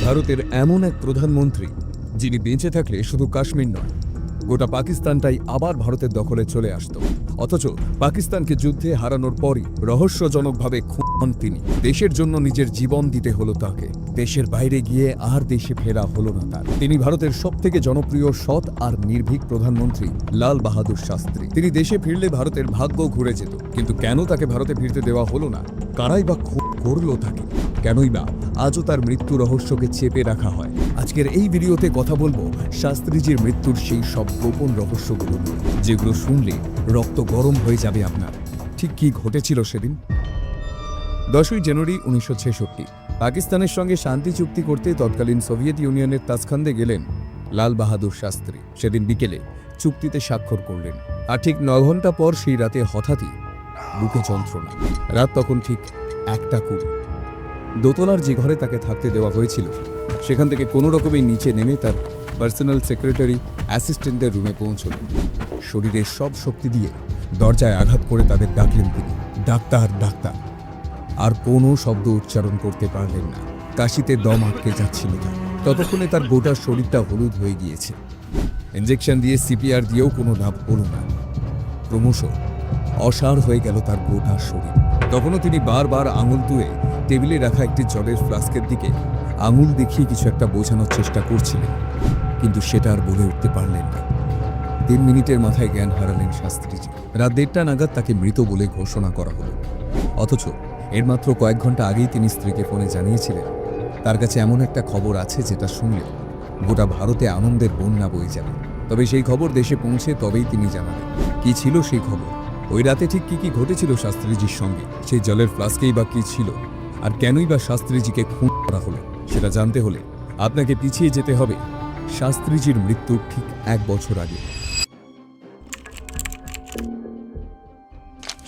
ভারতের এমন এক প্রধানমন্ত্রী, যিনি বেঁচে থাকলে শুধু কাশ্মীর নয়, গোটা পাকিস্তানটাই আবার ভারতের দখলে চলে আসতো। অথচ পাকিস্তানকে যুদ্ধে হারানোর পরই রহস্যজনকভাবে খুন তিনি। দেশের জন্য নিজের জীবন দিতে হলো তাকে। দেশের বাইরে গিয়ে আর দেশে ফেরা হলো না তার। তিনি ভারতের সবথেকে জনপ্রিয় সৎ আর নির্ভীক প্রধানমন্ত্রী লাল বাহাদুর শাস্ত্রী। তিনি দেশে ফিরলে ভারতের ভাগ্য ঘুরে যেত, কিন্তু কেন তাকে ভারতে ফিরতে দেওয়া হলো না? কারাই বা করল তাকে? কেনই বা? আজও তার মৃত্যু রহস্যকে চেপে রাখা হয়। আজকের এই ভিডিওতে কথা বলব শাস্ত্রীজির মৃত্যুর সেই সব গোপন রহস্যগুলো যেগুলো শুনলে রক্ত গরম হয়ে যাবে আপনার। ঠিক কি ঘটেছিল সেদিন? দশই জানুয়ারি উনিশশো ছেষট্টি। পাকিস্তানের সঙ্গে শান্তি চুক্তি করতে তৎকালীন সোভিয়েত ইউনিয়নের তাসখান্দে গেলেন লাল বাহাদুর শাস্ত্রী। সেদিন বিকেলে চুক্তিতে স্বাক্ষর করলেন। আর ঠিক ন ঘণ্টা পর সেই রাতে হঠাৎই বুকে যন্ত্রণা। রাত তখন ঠিক একটা কুড়ি। দোতলার যে ঘরে তাকে থাকতে দেওয়া হয়েছিল, সেখান থেকে কোনো রকমের নিচে নেমে তার পার্সোনাল সেক্রেটারি অ্যাসিস্ট্যান্টদের রুমে পৌঁছলেন শরীরের সব শক্তি দিয়ে দরজায় আঘাত করে তাদের ডাকলেন তিনি। Doctor doctor. আর কোনো শব্দ উচ্চারণ করতে পারলেন না। কাশিতে দম আটকে যাচ্ছিল তার। ততক্ষণে তার গোটা শরীরটা হলুদ হয়ে গিয়েছে। ইঞ্জেকশন দিয়ে সিপিআর দিয়েও কোনো লাভ হলো না। ক্রমশ অসাড় হয়ে গেল তার গোটা শরীর। তখনও তিনি বারবার আঙুল তুলে টেবিলে রাখা একটি জলের ফ্লাস্কের দিকে আঙুল দেখিয়ে কিছু একটা বোঝানোর চেষ্টা করছিলেন, কিন্তু সেটা আর বলে উঠতে পারলেন না। তিন মিনিটের মাথায় জ্ঞান হারালেন শাস্ত্রীজি। রাত দেড়টা নাগাদ তাকে মৃত বলে ঘোষণা করা হলো। অথচ এর মাত্র কয়েক ঘণ্টা আগেই তিনি স্ত্রীকে ফোনে জানিয়েছিলেন, তার কাছে এমন একটা খবর আছে যেটা শুনলে গোটা ভারতে আনন্দের বন্যা বয়ে যাবে। তবে সেই খবর দেশে পৌঁছে তবেই তিনি জানাবেন কি ছিল সেই খবর? ওই রাতে ঠিক কি কি ঘটেছিল শাস্ত্রীজির সঙ্গে? সেই জলের ফ্লাস্কেই বা কি ছিল? আর কেনই বা শাস্ত্রীজিকে খুন করা হলো? সেটা জানতে হলে আপনাকে পিছিয়ে যেতে হবে। শাস্ত্রীজির মৃত্যুর ঠিক এক বছর আগে।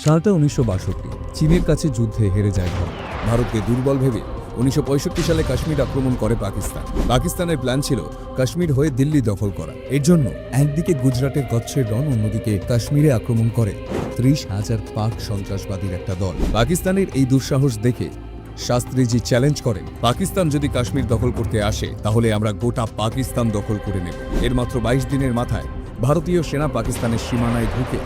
সালটা উনিশশো বাষট্টি। চীনের কাছে যুদ্ধে হেরে যায় ভারত। ভারতকে দুর্বল ভেবে উনিশশো পঁয়ষট্টি সালে কাশ্মীর আক্রমণ করে পাকিস্তান। পাকিস্তানের প্ল্যান ছিল কাশ্মীর হয়ে দিল্লি দখল করা। এর জন্য একদিকে গুজরাটের কচ্ছের ডন অন্যদিকে কাশ্মীরে আক্রমণ করে ত্রিশ হাজার পাক সন্ত্রাসবাদীর একটা দল। পাকিস্তানের এই দুঃসাহস দেখে শাস্ত্রীজি চ্যালেঞ্জ করেন, পাকিস্তান যদি কাশ্মীর দখল করতে আসে, তাহলে আমরা গোটা পাকিস্তান দখল করে নেব। এর মাত্র বাইশ দিনের মাথায় ভারতীয় সেনা পাকিস্তানের সীমানায় ঢুকে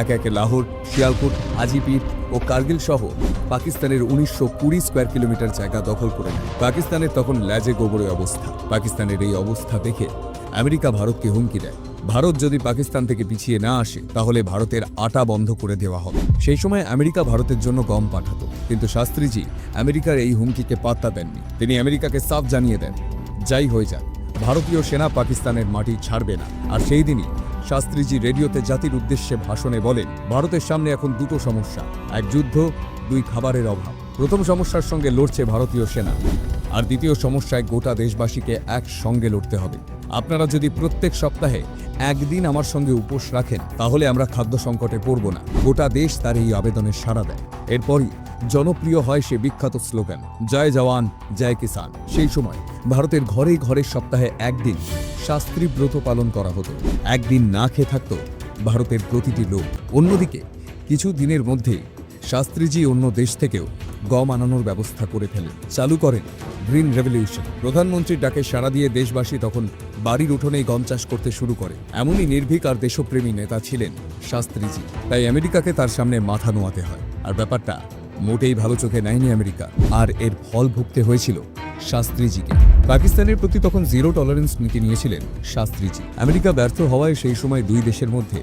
একে একে লাহোর, শিয়ালকোট, হাজিপির ও কার্গিল সহ পাকিস্তানের উনিশশো কুড়ি স্কোয়ার কিলোমিটার জায়গা দখল করে নেয়। পাকিস্তানের তখন ল্যাজে গোবরে অবস্থা। পাকিস্তানের এই অবস্থা দেখে আমেরিকা ভারতকে হুমকি দেয়। ভারত যদি পাকিস্তান থেকে পিছিয়ে না আসে, তাহলে ভারতের আটা বন্ধ করে দেওয়া হবে। সেই সময় আমেরিকা ভারতের জন্য গম পাঠাতো। কিন্তু শাস্ত্রীজি আমেরিকার এই হুমকিকে পাত্তা দেননি। তিনি আমেরিকাকে সাফ জানিয়ে দেন, যাই হয়ে যাক, ভারতীয় সেনা পাকিস্তানের মাটি ছাড়বে না। আর সেই দিনই শাস্ত্রীজি রেডিওতে জাতির উদ্দেশ্যে ভাষণে বলেন, ভারতের সামনে এখন দুটো সমস্যা, এক যুদ্ধ, দুই খাবারের অভাব। প্রথম সমস্যার সঙ্গে লড়ছে ভারতীয় সেনা, আর দ্বিতীয় সমস্যায় গোটা দেশবাসীকে একসঙ্গে লড়তে হবে। আপনারা যদি প্রত্যেক সপ্তাহে একদিন আমার সঙ্গে উপোস রাখেন, তাহলে আমরা খাদ্য সংকটে পড়ব না। গোটা দেশ তার এই আবেদনের সাড়া দেয়। এরপরই জনপ্রিয় হয় সে বিখ্যাত স্লোগান, জয় জওয়ান, জয় কিষান সেই সময় ভারতের ঘরে ঘরে সপ্তাহে একদিন শাস্ত্রী ব্রত পালন করা হতো। একদিন না খেয়ে থাকতো ভারতের প্রতিটি লোক। অন্যদিকে, কিছু দিনের মধ্যেই শাস্ত্রীজি অন্য দেশ থেকেও গম আনানোর ব্যবস্থা করে ফেলেন। চালু করেন গ্রিন রেভলিউশন। প্রধানমন্ত্রীর ডাকে সাড়া দিয়ে দেশবাসী তখন বাড়ির উঠোনেই গম চাষ করতে শুরু করে। এমনই নির্ভীক আর দেশপ্রেমী নেতা ছিলেন শাস্ত্রীজি। তাই আমেরিকাকে তার সামনে মাথা নোয়াতে হয়। আর ব্যাপারটা মোটেই ভালো চোখে নেয়নি আমেরিকা। আর এর ফল ভুগতে হয়েছিল শাস্ত্রীজিকে। পাকিস্তানের প্রতি তখন জিরো টলারেন্স নীতি নিয়েছিলেন শাস্ত্রীজি। আমেরিকা ব্যর্থ হওয়ায় সেই সময় দুই দেশের মধ্যে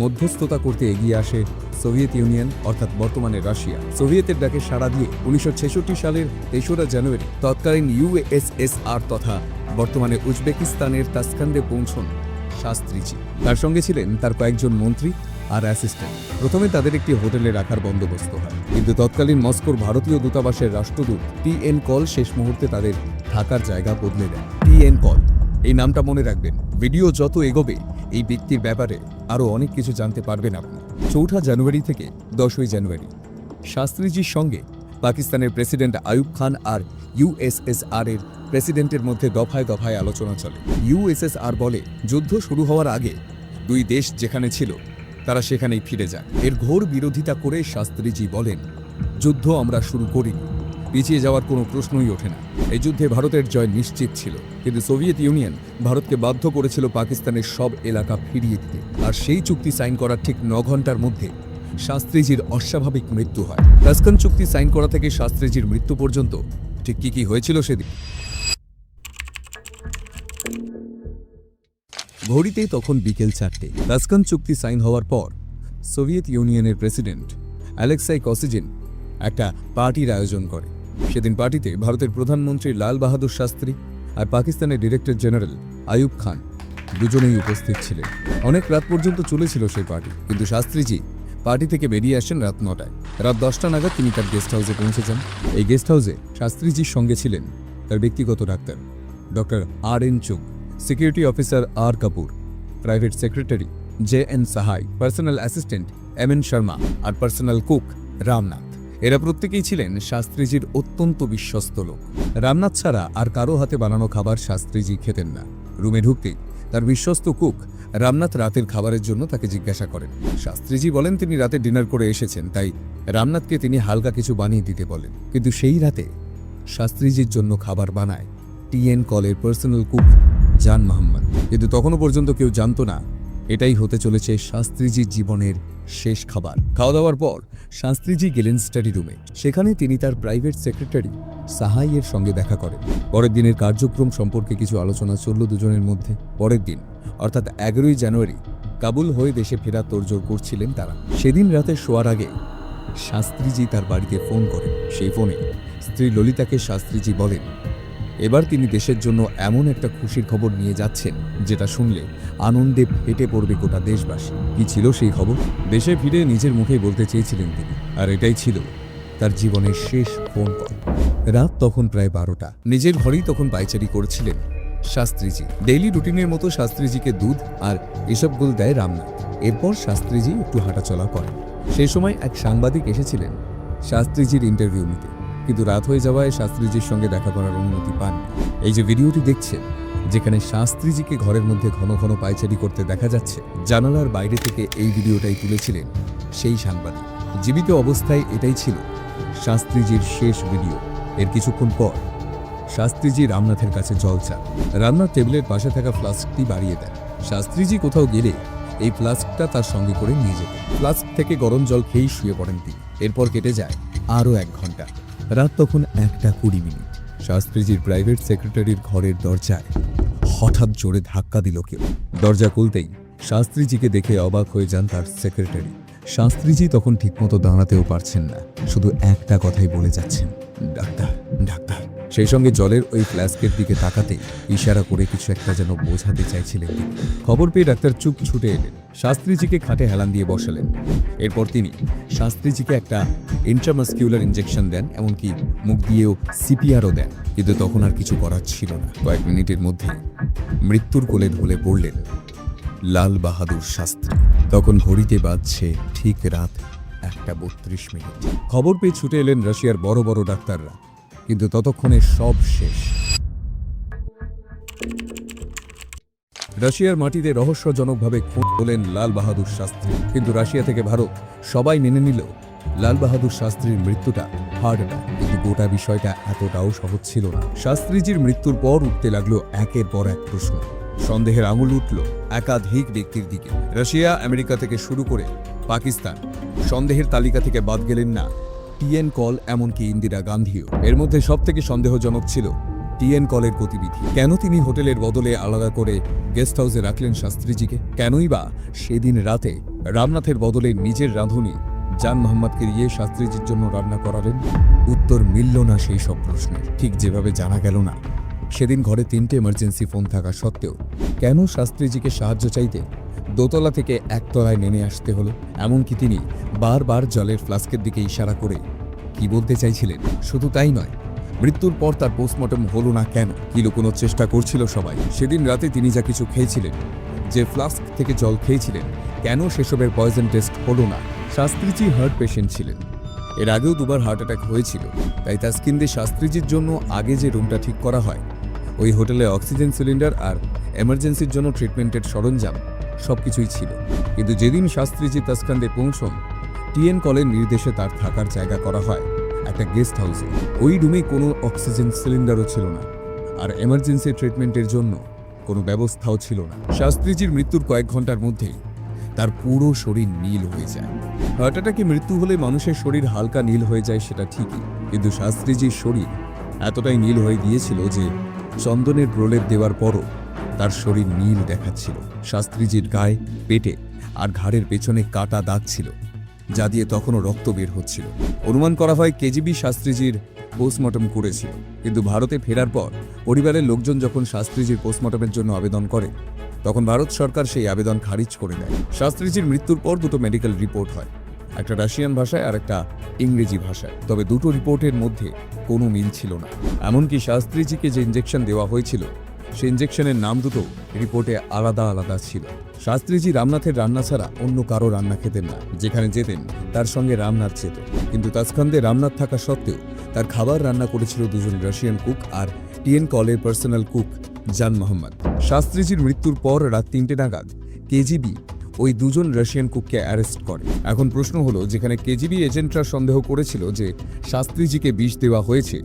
মধ্যস্থতা করতে এগিয়ে আসে সোভিয়েত ইউনিয়ন, অর্থাৎ বর্তমানে রাশিয়া। সোভিয়েতের ডাকে সাড়া দিয়ে উনিশশো ছেষট্টি সালের তেসরা জানুয়ারি তৎকালীন ইউএসএসআর তথা বর্তমানে উজবেকিস্তানের তাসকান্দে পৌঁছন শাস্ত্রীজি। তার সঙ্গে ছিলেন তার কয়েকজন মন্ত্রী আর অ্যাসিস্ট্যান্ট প্রথমে তাদের একটি হোটেলে রাখার বন্দোবস্ত হয়। কিন্তু তৎকালীন মস্কোর ভারতীয় দূতাবাসের রাষ্ট্রদূত টি এন কল শেষ মুহূর্তে তাদের থাকার জায়গা বদলে দেন টি এন কল। এই নামটা মনে রাখবেন। ভিডিও যত এগোবে, এই ব্যক্তির ব্যাপারে আরও অনেক কিছু জানতে পারবেন আপনি। চৌঠা জানুয়ারি থেকে দশই জানুয়ারি। শাস্ত্রীজির সঙ্গে পাকিস্তানের প্রেসিডেন্ট আয়ুব খান আর ইউএসএসআর এর প্রেসিডেন্টের মধ্যে দফায় দফায় আলোচনা চলে। ইউএসএসআর বলে, যুদ্ধ শুরু হওয়ার আগে দুই দেশ যেখানে ছিল তারা সেখানেই ফিরে যায় এর ঘোর বিরোধিতা করে শাস্ত্রীজি বলেন, যুদ্ধ আমরা শুরু করিনি। পিছিয়ে যাওয়ার কোনো প্রশ্নই ওঠে না। এই যুদ্ধে ভারতের জয় নিশ্চিত ছিল। কিন্তু সোভিয়েত ইউনিয়ন ভারতকে বাধ্য করেছিল পাকিস্তানের সব এলাকা ফিরিয়ে দিতে। আর সেই চুক্তি সাইন করার ঠিক ন ঘণ্টার মধ্যে শাস্ত্রীজির অস্বাভাবিক মৃত্যু হয়। টাস্কান চুক্তি সাইন করা থেকে শাস্ত্রীজির মৃত্যু পর্যন্ত ঠিক কী কী হয়েছিল সেদিন ঘড়িতে তখন বিকেল চারটে। টাস্কান চুক্তি সাইন হওয়ার পর সোভিয়েত ইউনিয়নের প্রেসিডেন্ট অ্যালেক্সাই কসিজিন একটা পার্টির আয়োজন করে। সেদিন পার্টিতে ভারতের প্রধানমন্ত্রী লাল বাহাদুর শাস্ত্রী আর পাকিস্তানের ডিরেক্টর জেনারেল আয়ুব খান দুজনেই উপস্থিত ছিলেন। অনেক রাত পর্যন্ত চলেছিল সেই পার্টি, কিন্তু শাস্ত্রীজি পার্টি থেকে বেরিয়ে আসেন রাত নটায়। রাত দশটা নাগাদ তিনি তার গেস্ট হাউসে পৌঁছে যান। এই গেস্ট হাউসে শাস্ত্রীজির সঙ্গে ছিলেন তার ব্যক্তিগত doctor doctor R N Chugh security officer R Kapoor private secretary J N Sahai personal assistant M N Sharma আর পার্সোনাল কুক রামনাথ এরা প্রত্যেকেই ছিলেন শাস্ত্রীজির অত্যন্ত বিশ্বস্ত লোক। রামনাথ ছাড়া আর কারও হাতে বানানো খাবার শাস্ত্রীজি খেতেন না। রুমে ঢুকতেই তার বিশ্বস্ত কুক রামনাথ রাতের খাবারের জন্য তাকে জিজ্ঞাসা করেন। শাস্ত্রীজি বলেন, তিনি রাতে ডিনার করে এসেছেন, তাই রামনাথকে তিনি হালকা কিছু বানিয়ে দিতে বলেন। কিন্তু সেই রাতে শাস্ত্রীজির জন্য খাবার বানায় টিএন কলের পার্সোনাল কুক জান মোহাম্মদ। কিন্তু তখনও পর্যন্ত কেউ জানতো না, এটাই হতে চলেছে শাস্ত্রীজির জীবনের শেষ খাবার। খাওয়া দাওয়ার পর শাস্ত্রীজি গেলেন স্টাডি রুমে সেখানে তিনি তার প্রাইভেট সেক্রেটারি সাহাইয়ের সঙ্গে দেখা করেন। পরের দিনের কার্যক্রম সম্পর্কে কিছু আলোচনা চলল দুজনের মধ্যে। পরের দিন, অর্থাৎ এগারোই জানুয়ারি, কাবুল হয়ে দেশে ফেরা তোড়জোড় করছিলেন তারা। সেদিন রাতে শোয়ার আগে শাস্ত্রীজি তার বাড়িতে ফোন করেন। সেই ফোনে স্ত্রী ললিতাকে শাস্ত্রীজি বলেন এবার তিনি দেশের জন্য এমন একটা খুশির খবর নিয়ে যাচ্ছেন, যেটা শুনলে আনন্দে ফেটে পড়বে গোটা দেশবাসী। কি ছিল সেই খবর? দেশে ফিরে নিজের মুখেই বলতে চেয়েছিলেন তিনি, আর এটাই ছিল তার জীবনের শেষ ফোন কল রাত তখন প্রায় বারোটা। নিজের ঘরেই তখন পাইচারি করেছিলেন শাস্ত্রীজি। ডেইলি রুটিনের মতো শাস্ত্রীজিকে দুধ আর এসব এসবগুলো দেয় রামনাথ। এরপর শাস্ত্রীজি একটু হাঁটাচলা করেন। সেই সময় এক সাংবাদিক এসেছিলেন শাস্ত্রীজির ইন্টারভিউ নিতে। কিন্তু রাত হয়ে যাওয়ায় শাস্ত্রীজির সঙ্গে দেখা করার অনুমতি পান। এই যে ভিডিওটি দেখছেন, যেখানে শাস্ত্রীজিকে ঘরের মধ্যে ঘন ঘন পায়চারি করতে দেখা যাচ্ছে, জানালার বাইরে থেকে এই ভিডিওটাই তুলেছিলেন সেই সাংবাদিক। জীবিত অবস্থায় এটাই ছিল শাস্ত্রীজির শেষ ভিডিও। এর কিছুক্ষণ পর শাস্ত্রীজি রামনাথের কাছে জল চান। রামনাথ টেবিলের পাশে থাকা ফ্লাস্কটি বাড়িয়ে দেন। শাস্ত্রীজি কোথাও গেলে এই ফ্লাস্কটা তার সঙ্গে করে নিয়ে যেতেন। ফ্লাস্ক থেকে গরম জল খেয়েই শুয়ে পড়েন তিনি। এরপর কেটে যায় আরও এক ঘণ্টা। রাত তখন একটা কুড়ি মিনিট। শাস্ত্রীজির প্রাইভেট সেক্রেটারির ঘরের দরজায় হঠাৎ জোরে ধাক্কা দিল কেউ। দরজা খুলতেই শাস্ত্রীজিকে দেখে অবাক হয়ে যান তার সেক্রেটারি। শাস্ত্রীজি তখন ঠিকমতো দাঁড়াতেও পারছেন না, শুধু একটা কথাই বলে যাচ্ছেন, ডাক্তার ডাক্তার। সেই সঙ্গে জলের ওই ফ্ল্যাস্কের দিকে তাকাতে ইশারা করে কিছু একটা যেন বোঝাতে চাইছিলেন খবর পেয়ে ডাক্তার চুপ ছুটে এলেন। শাস্ত্রীজিকে খাটে হেলান দিয়ে বসালেন। এরপর তিনি শাস্ত্রীজিকে একটা ইন্ট্রামাস্কিউলার ইঞ্জেকশন দেন, এমনকি মুখ দিয়েও সিপিআরও দেন। কিন্তু তখন আর কিছু করার ছিল না। কয়েক মিনিটের মধ্যে মৃত্যুর কোলে ঢলে পড়লেন লাল বাহাদুর শাস্ত্রী। তখন ঘড়িতে বাজছে ঠিক রাত একটা বত্রিশ মিনিট। খবর পেয়ে ছুটে এলেন রাশিয়ার বড় বড় ডাক্তাররা। কিন্তু ততক্ষণে সব শেষ। রাশিয়ার মাটিতে রহস্যজনকভাবে খুন হলেন লাল বাহাদুর শাস্ত্রী। কিন্তু রাশিয়া থেকে ভারত সবাই মেনে নিল লাল বাহাদুর শাস্ত্রীর মৃত্যুটা হার্ট অ্যাটাক কিন্তু গোটা বিষয়টা এতটাও সহজ ছিল না। শাস্ত্রীজির মৃত্যুর পর উঠতে লাগল একের পর এক প্রশ্ন। সন্দেহের আঙুল উঠল একাধিক ব্যক্তির দিকে। রাশিয়া আমেরিকা থেকে শুরু করে পাকিস্তান। সন্দেহের তালিকা থেকে বাদ গেলেন না টিএন কল, এমনকি ইন্দিরা গান্ধীও। এর মধ্যে সব থেকে সন্দেহজনক ছিল টিএন কলের গতিবিধি। কেন তিনি হোটেলের বদলে আলাদা করে গেস্ট হাউসে রাখলেন শাস্ত্রীজিকে? কেনই বা সেদিন রাতে রামনাথের বদলে নিজের রাঁধুনি জান মোহাম্মদকে দিয়ে শাস্ত্রীজির জন্য রান্না করালেন? উত্তর মিলল না সেই সব প্রশ্নের। ঠিক যেভাবে জানা গেল না। সেদিন ঘরে তিনটে এমার্জেন্সি ফোন থাকা সত্ত্বেও কেন শাস্ত্রীজিকে সাহায্য চাইতে দোতলা থেকে একতলায় নেমে আসতে হলো। এমনকি তিনি বারবার জলের ফ্লাস্কের দিকে ইশারা করে কি বলতে চাইছিলেন? শুধু তাই নয়, মৃত্যুর পর তার পোস্টমর্টম হলো না কেন? কি লুকোনোর চেষ্টা করছিল সবাই? সেদিন রাতে তিনি যা কিছু খেয়েছিলেন, যে ফ্লাস্ক থেকে জল খেয়েছিলেন, কেন সেসবের পয়জন টেস্ট হলো না? শাস্ত্রীজি হার্ট পেশেন্ট ছিলেন। এর আগেও দুবার হার্ট অ্যাটাক হয়েছিল, তাই তার তাস্কিন্দে শাস্ত্রীজির জন্য আগে যে রুমটা ঠিক করা হয়, ওই হোটেলে অক্সিজেন সিলিন্ডার আর এমার্জেন্সির জন্য ট্রিটমেন্টের সরঞ্জাম সবকিছুই ছিল। কিন্তু যেদিন শাস্ত্রীজি তাস্কান্দে পৌঁছন টিএন কলের নির্দেশে তার থাকার জায়গা করা হয় একটা গেস্ট হাউসে। ওই রুমে কোনো অক্সিজেন সিলিন্ডারও ছিল না আর এমার্জেন্সি ট্রিটমেন্টের জন্য কোনো ব্যবস্থাও ছিল না। শাস্ত্রীজির মৃত্যুর কয়েক ঘণ্টার মধ্যেই তার পুরো শরীর নীল হয়ে যায়। হার্ট অ্যাটাকে মৃত্যু হলে মানুষের শরীর হালকা নীল হয়ে যায় সেটা ঠিকই, কিন্তু শাস্ত্রীজির শরীর এতটাই নীল হয়ে গিয়েছিল যে চন্দনের প্রলেপ দেওয়ার পরও তার শরীর নীল দেখাচ্ছিল। শাস্ত্রীজির গায়ে, পেটে আর ঘাড়ের পেছনে কাটা দাগ ছিল, যা দিয়ে তখনও রক্ত বের হচ্ছিল। অনুমান করা হয় কেজিবি শাস্ত্রীজির পোস্টমর্টম করেছিল। কিন্তু ভারতে ফেরার পর পরিবারের লোকজন যখন শাস্ত্রীজির পোস্টমর্টমের জন্য আবেদন করে, তখন ভারত সরকার সেই আবেদন খারিজ করে দেয়। শাস্ত্রীজির মৃত্যুর পর দুটো মেডিকেল রিপোর্ট হয়, একটা রাশিয়ান ভাষায় আর একটা ইংরেজি ভাষায়। তবে দুটো রিপোর্টের মধ্যে কোনো মিল ছিল না। এমনকি শাস্ত্রীজিকে যে ইঞ্জেকশন দেওয়া হয়েছিল সেই ইঞ্জেকশনের নাম দুটো রিপোর্টে আলাদা আলাদা ছিল। শাস্ত্রীজি রামনাথের রান্না ছাড়া অন্য কারও রান্না খেতেন না, যেখানে যেতেন তার সঙ্গে রামনাথ যেত। কিন্তু তাজখান্দে রামনাথ থাকা সত্ত্বেও তার খাবার রান্না করেছিল দুজন রাশিয়ান কুক আর টিএন কলের পার্সোনাল কুক জান মোহাম্মদ। শাস্ত্রীজির মৃত্যুর পর রাত তিনটে নাগাদ কেজিবি ওই দুজন রাশিয়ান কুককে অ্যারেস্ট করে। এখন প্রশ্ন হলো, যেখানে কেজিবি এজেন্টরা সন্দেহ করেছিল যে শাস্ত্রীজিকে বিষ দেওয়া হয়েছে,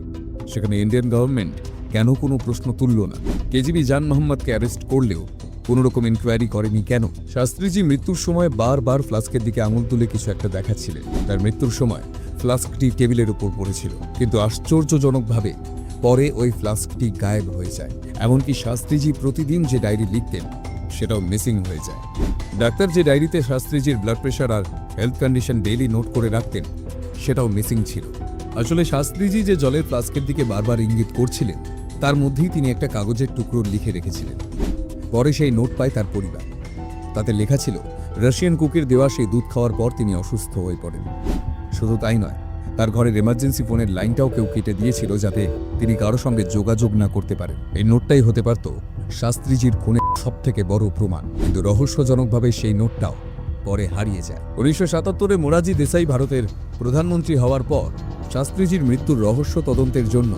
সেখানে ইন্ডিয়ান গভর্নমেন্ট কেন কোনো প্রশ্ন তুলল না? কেজিবি জান মোহাম্মদকে অ্যারেস্ট করলেও কোনো রকম ইনকোয়ারি করেনি কেন? শাস্ত্রীজি মৃত্যুর সময় বারবার ফ্লাস্কের দিকে আঙুল তুলে কিছু একটা দেখাচ্ছিলেন। তার মৃত্যুর সময় ফ্লাস্কটি টেবিলের উপর পড়েছিল। কিন্তু আশ্চর্যজনকভাবে পরে ওই ফ্লাস্কটি গায়েব হয়ে যায়। এমনকি শাস্ত্রীজি প্রতিদিন যে ডায়েরি লিখতেন, সেটাও মিসিং হয়ে যায়। ডাক্তার যে ডায়েরিতে শাস্ত্রীজির ব্লাড প্রেশার আর হেলথ কন্ডিশন ডেইলি নোট করে রাখতেন, সেটাও মিসিং ছিল। আসলে শাস্ত্রীজি যে জলের ফ্লাস্কের দিকে বারবার ইঙ্গিত করছিলেন তার মধ্যেই তিনি একটা কাগজের টুকরো লিখে রেখেছিলেন। পরে সেই নোট পায় তার পরিবার। তাতে লেখা ছিল, রাশিয়ান কুকের দেওয়া সেই দুধ খাওয়ার পর তিনি অসুস্থ হয়ে পড়েন। শুধু তাই নয়, তার ঘরের এমার্জেন্সি ফোনের লাইনটাও কেউ কেটে দিয়েছিল যাতে তিনি কারও সঙ্গে যোগাযোগ না করতে পারেন। এই নোটটাই হতে পারত শাস্ত্রীজির খুনের সব থেকে বড় প্রমাণ। কিন্তু রহস্যজনকভাবে সেই নোটটাও পরে হারিয়ে যায়। উনিশশো সাতাত্তরে মোরাজি দেশাই ভারতের প্রধানমন্ত্রী হওয়ার পর শাস্ত্রীজির মৃত্যুর রহস্য তদন্তের জন্য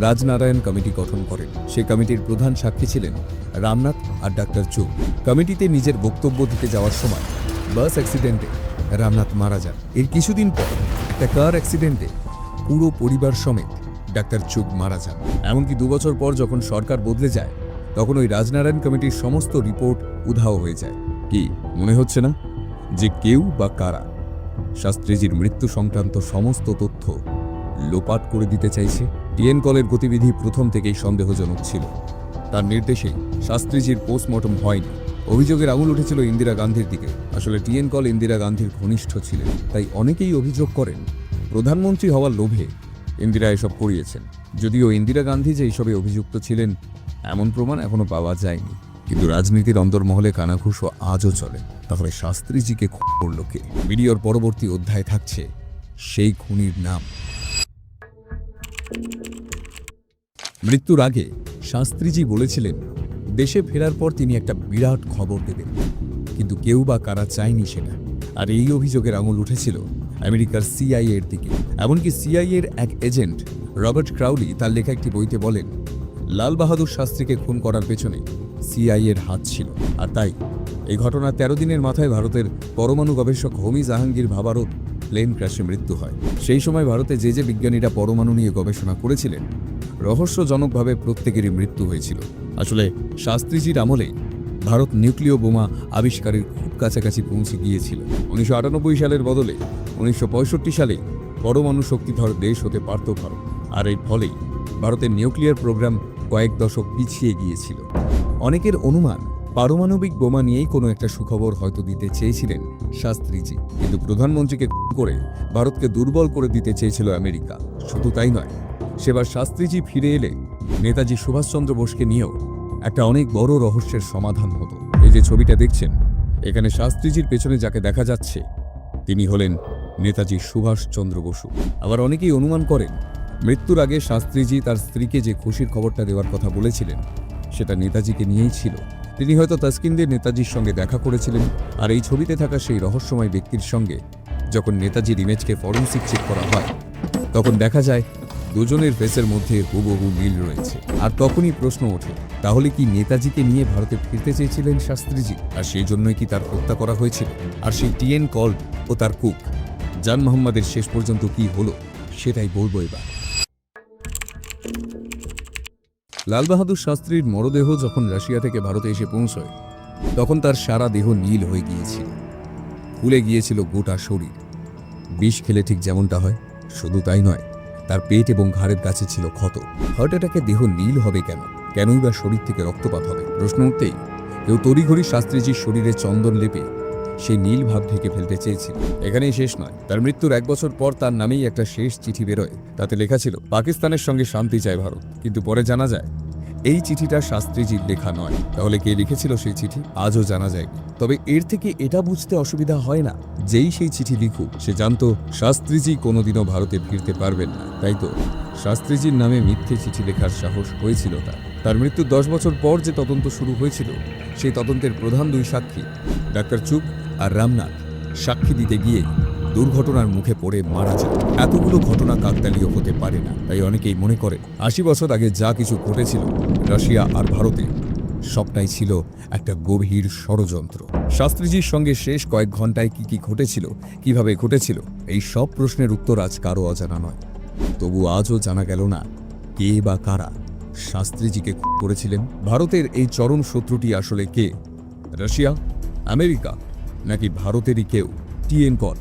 রাজনারায়ণ কমিটি গঠন করেন। সে কমিটির প্রধান সাক্ষী ছিলেন রামনাথ আর ডাক্তার চুক কমিটিতে নিজের বক্তব্য দিতে যাওয়ার সময় বাস অ্যাক্সিডেন্টে রামনাথ মারা যান। এর কিছুদিন পর একটা কার অ্যাক্সিডেন্টে পুরো পরিবার সমেত ডাক্তার চুক মারা যান। এমনকি দুবছর পর যখন সরকার বদলে যায়, তখন ওই রাজনারায়ণ কমিটির সমস্ত রিপোর্ট উধাও হয়ে যায়। কি, মনে হচ্ছে না? যে কেউ বা কারা শাস্ত্রীজির মৃত্যু সংক্রান্ত সমস্ত তথ্য লোপাট করে দিতে চাইছে? টিএন কলের গতিবিধি প্রথম থেকেই সন্দেহজনক ছিল। তার নির্দেশেই শাস্ত্রীজির পোস্টমর্টম হয়নি। অভিযোগের আঙুল উঠেছিল ইন্দিরা গান্ধীর দিকে। আসলে টিএন কল ইন্দিরা গান্ধীর ঘনিষ্ঠ ছিলেন, তাই অনেকেই অভিযোগ করেন, প্রধানমন্ত্রী হওয়ার লোভে ইন্দিরা এসব করিয়েছেন। যদিও ইন্দিরা গান্ধী যে এইসবে অভিযুক্ত ছিলেন, এমন প্রমাণ এখনও পাওয়া যায়নি। কিন্তু রাজনীতির অন্তর্মহলে কানাঘুষো আজও চলে তাহলে শাস্ত্রীজিকে খুন করল কে? ভিডিওর পরবর্তী অধ্যায় থাকছে সেই খুনির নাম। মৃত্যুর আগে শাস্ত্রীজি বলেছিলেন, দেশে ফেরার পর তিনি একটা বিরাট খবর দেবেন। কিন্তু কেউ বা কারা চায়নি সেটা। আর এই অভিযোগের আঙুল উঠেছিল আমেরিকার সিআইএ এর দিকে। এমনকি সিআইএ এর এক এজেন্ট, রবার্ট ক্রাউলি, তার লেখা একটি বইতে বলেন, লাল বাহাদুর শাস্ত্রীকে খুন করার পেছনে সিআইএ এর হাত ছিল। আর তাই, এই ঘটনার তেরো দিনের মাথায় ভারতের পরমাণু গবেষক হোমি জাহাঙ্গীর ভাবারও প্লেন ক্র্যাশে মৃত্যু হয়। সেই সময় ভারতে যে যে বিজ্ঞানীরা পরমাণু নিয়ে গবেষণা করেছিলেন, রহস্যজনকভাবে প্রত্যেকেরই মৃত্যু হয়েছিল। আসলে শাস্ত্রীজির আমলেই ভারত নিউক্লিয় বোমা আবিষ্কারের খুব কাছাকাছি পৌঁছে গিয়েছিল। উনিশশো আটানব্বই সালের বদলে উনিশশো পঁয়ষট্টি সালে পরমাণু শক্তিধর দেশ হতে পারত ভারত। আর এর ফলেই ভারতের নিউক্লিয়ার প্রোগ্রাম কয়েক দশক পিছিয়ে গিয়েছিল। অনেকের অনুমান পারমাণবিক বোমা নিয়েই কোনো একটা সুখবর হয়তো দিতে চেয়েছিলেন শাস্ত্রীজি। কিন্তু প্রধানমন্ত্রীকে করে ভারতকে দুর্বল করে দিতে চেয়েছিল আমেরিকা। শুধু তাই নয়, সেবার শাস্ত্রীজি ফিরে এলে নেতাজি সুভাষচন্দ্র বোসকে নিয়েও একটা অনেক বড় রহস্যের সমাধান হতো। এই যে ছবিটা দেখছেন, এখানে শাস্ত্রীজির পেছনে যাকে দেখা যাচ্ছে, তিনি হলেন নেতাজি সুভাষচন্দ্র বসু। আবার অনেকেই অনুমান করেন, মৃত্যুর আগে শাস্ত্রীজি তার স্ত্রীকে যে খুশির খবরটা দেওয়ার কথা বলেছিলেন, সেটা নেতাজিকে নিয়েই ছিল। তিনি হয়তো তাস্কিনদের নেতাজির সঙ্গে দেখা করেছিলেন, আর এই ছবিতে থাকা সেই রহস্যময় ব্যক্তির সঙ্গে যখন নেতাজির ইমেজকে ফরেন্সিক চেক করা হয়, তখন দেখা যায় দুজনের ফেসের মধ্যে হুবহু মিল রয়েছে। আর তখনই প্রশ্ন ওঠে, তাহলে কি নেতাজিকে নিয়ে ভারতে ফিরতে চেয়েছিলেন শাস্ত্রীজি? আর সেই জন্যই কি তার হত্যা করা হয়েছিল? আর সেই টিএন কল ও তার কুক, জান মোহাম্মদের শেষ পর্যন্ত কি হলো, সেটাই বলব এবার। লাল বাহাদুর শাস্ত্রীর মরদেহ যখন রাশিয়া থেকে ভারতে এসে পৌঁছয়, তখন তার সারা দেহ নীল হয়ে গিয়েছিল। ফুলে গিয়েছিল গোটা শরীর। বিষ খেলে ঠিক যেমনটা হয়, শুধু তাই নয়, তার পেট এবং ঘাড়ের কাছে ছিল ক্ষত। হার্ট অ্যাটাকে দেহ নীল হবে কেন? কেনই বা শরীর থেকে রক্তপাত হবে? প্রশ্ন উঠতেই কেউ তড়িঘড়ি শাস্ত্রীজির শরীরে চন্দন লেপে সেই নীল ভাব ঢেকে ফেলতে চেয়েছিল। এখানেই শেষ নয়। তার মৃত্যুর এক বছর পর তার নামেই একটা শেষ চিঠি বেরোয়। তাতে লেখা ছিল, পাকিস্তানের সঙ্গে শান্তি চায় ভারত। কিন্তু পরে জানা যায়, এই চিঠিটা শাস্ত্রীজির লেখা নয়। তাহলে কে লিখেছিল সেই চিঠি? আজও জানা যায় তবে এর থেকে এটা বুঝতে অসুবিধা হয় না, যেই সেই চিঠি লিখুক, সে জানতো শাস্ত্রীজি কোনোদিনও ভারতে ফিরতে পারবেন না। তাই তো, শাস্ত্রীজির নামে মিথ্যে চিঠি লেখার সাহস হয়েছিল তার। তার মৃত্যুর দশ বছর পর যে তদন্ত শুরু হয়েছিল, সেই তদন্তের প্রধান দুই সাক্ষী, ডাক্তার চুপ আর রামনাথ সাক্ষী দিতে গিয়ে দুর্ঘটনার মুখে পড়ে মারা যায় এতগুলো ঘটনা কাকতালীয় হতে পারে না, তাই অনেকেই মনে করে আশি বছর আগে যা কিছু ঘটেছিল রাশিয়া আর ভারতে সবটাই ছিল একটা গভীর ষড়যন্ত্র। শাস্ত্রীজির সঙ্গে শেষ কয়েক ঘন্টায় কি কি ঘটেছিল, কীভাবে ঘটেছিল, এই সব প্রশ্নের উত্তর আজ কারও অজানা নয়। তবু আজও জানা গেল না, কে বা কারা শাস্ত্রীজিকে করেছিলেন। ভারতের এই চরম শত্রুটি আসলে কে? রাশিয়া, আমেরিকা নাকি ভারতেরই কেউ? টিএন কর,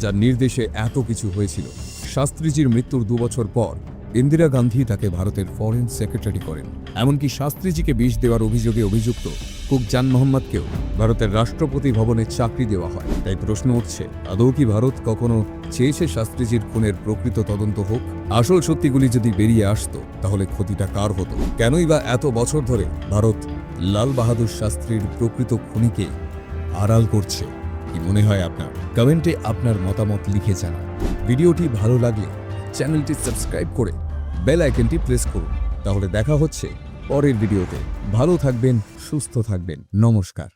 যার নির্দেশে এত কিছু হয়েছিল। শাস্ত্রীজির মৃত্যুর দু বছর পর ইন্দিরা গান্ধী তাকে ভারতের ফরেন সেক্রেটারি করেন। এমনকি শাস্ত্রীজিকে বিষ দেওয়ার অভিযোগে অভিযুক্ত কুক জান মোহাম্মদকেও ভারতের রাষ্ট্রপতি ভবনে চাকরি দেওয়া হয়। তাই প্রশ্ন উঠছে, আদৌ কি ভারত কখনো চেয়েছে শাস্ত্রীজির খুনের প্রকৃত তদন্ত হোক? আসল সত্যিগুলি যদি বেরিয়ে আসতো, তাহলে ক্ষতিটা কার হতো? কেনই বা এত বছর ধরে ভারত লাল বাহাদুর শাস্ত্রীর প্রকৃত খুনিকে আড়াল করছে। কি মনে হয় আপনার? কমেন্টে আপনার মতামত লিখে জানান। ভিডিওটি ভালো লাগলে চ্যানেলটি সাবস্ক্রাইব করে বেল আইকনটি প্রেস করুন। তাহলে দেখা হচ্ছে পরের ভিডিওতে। ভালো থাকবেন, সুস্থ থাকবেন। নমস্কার।